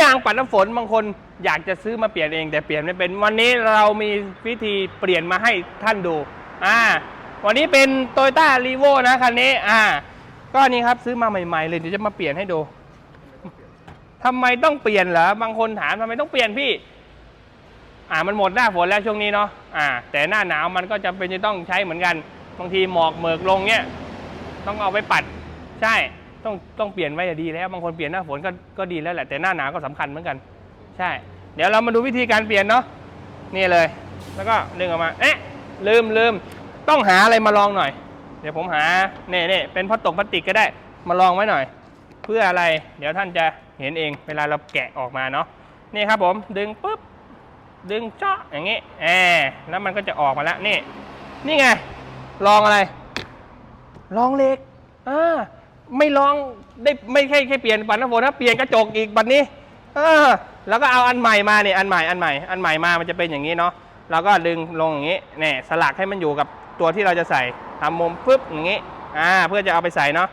ยางปัดน้ำฝนบางคนอยากจะซื้อมาเปลี่ยนเอง แต่เปลี่ยนไม่เป็นวันนี้เรามีวิธีเปลี่ยนมาให้ท่านดูอ่าวันนี้เป็นโตโยต้ารีโวนะคันนี้อ่า ก็นี่ครับซื้อมาใหม่ๆเลยเดี๋ยวจะมาเปลี่ยนให้ดูทำไมต้องเปลี่ยนเหรอบางคนถามทำไมต้องเปลี่ยนพี่ อ่ามันหมดหน้าฝนแล้วช่วงนี้เนาะอ่า แต่หน้าหนาวมันก็จำเป็นจะต้องใช้เหมือนกัน บางทีหมอกเหมือกลงเนี้ยต้องเอาไปปัด ใช่ ต้องต้องเปลี่ยนไว้อะดีแล้ว บางคนเปลี่ยนหน้าฝนก็ก็ดีแล้วแหละแต่หน้าหนาวก็สำคัญเหมือนกัน ใช่ เดี๋ยวเรามาดูวิธีการเปลี่ยนเนาะนี่เลย แล้วก็ดึงออกมาเอ๊ะลืมลืมต้องหาอะไรมาลองหน่อย เดี๋ยวผมหาเน่เน่เป็นพลาสติกพลาสติกก็ได้มาลองไว้หน่อย เพื่ออะไร เดี๋ยวท่านจะเห็นเองเวลาเราแกะออกมาเนาะนี่ครับผมดึงปุ๊บดึงเจาะอย่างงี้แอบแล้วมันก็จะออกมาแล้วนี่ นี่ไง ลองอะไร ลองเหล็กอ่า ไม่ลองได้ไม่ใช่แค่เปลี่ยนปัดน้ำฝนนะเปลี่ยนกระจกอีกบัดนี้เออแล้วก็เอาอันใหม่มาเนี่ยอันใหม่อันใหม่อันใหม่มามันจะเป็นอย่างนี้เนาะเราก็ดึงลงอย่างนี้เนี่ยสลักให้มันอยู่กับตัวที่เราจะใส่ทำมุมปุ๊บอย่างนี้อ่าเพื่อจะเอาไปใส่เนาะ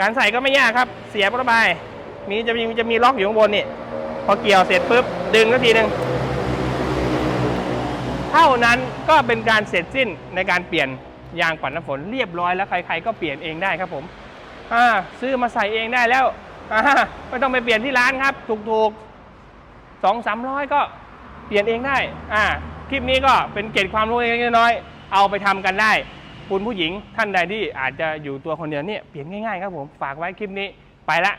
การใส่ก็ไม่ยากครับ เสียบเข้าไปมีจะมีจะมีล็อกอยู่ข้างบนนี่พอเกี่ยวเสร็จปุ๊บดึงก็ทีหนึ่งเท่านั้นก็เป็นการเสร็จสิ้นในการเปลี่ยนยางปัดน้ำฝนเรียบร้อยแล้วใครๆก็เปลี่ยนเองได้ครับผม อ่าซื้อมาใส่เองได้แล้วอ่าไม่ต้องไปเปลี่ยนที่ร้านครับ ถูกๆสองสามร้อยก็เปลี่ยนเองได้อ่าคลิปนี้ก็เป็นเกจความรู้เล็กน้อย เอาไปทำกันได้ คุณผู้หญิงท่านใดที่อาจจะอยู่ตัวคนเดียวเนี่ยเปลี่ยนง่ายๆครับผมฝากไว้คลิปนี้ไปละ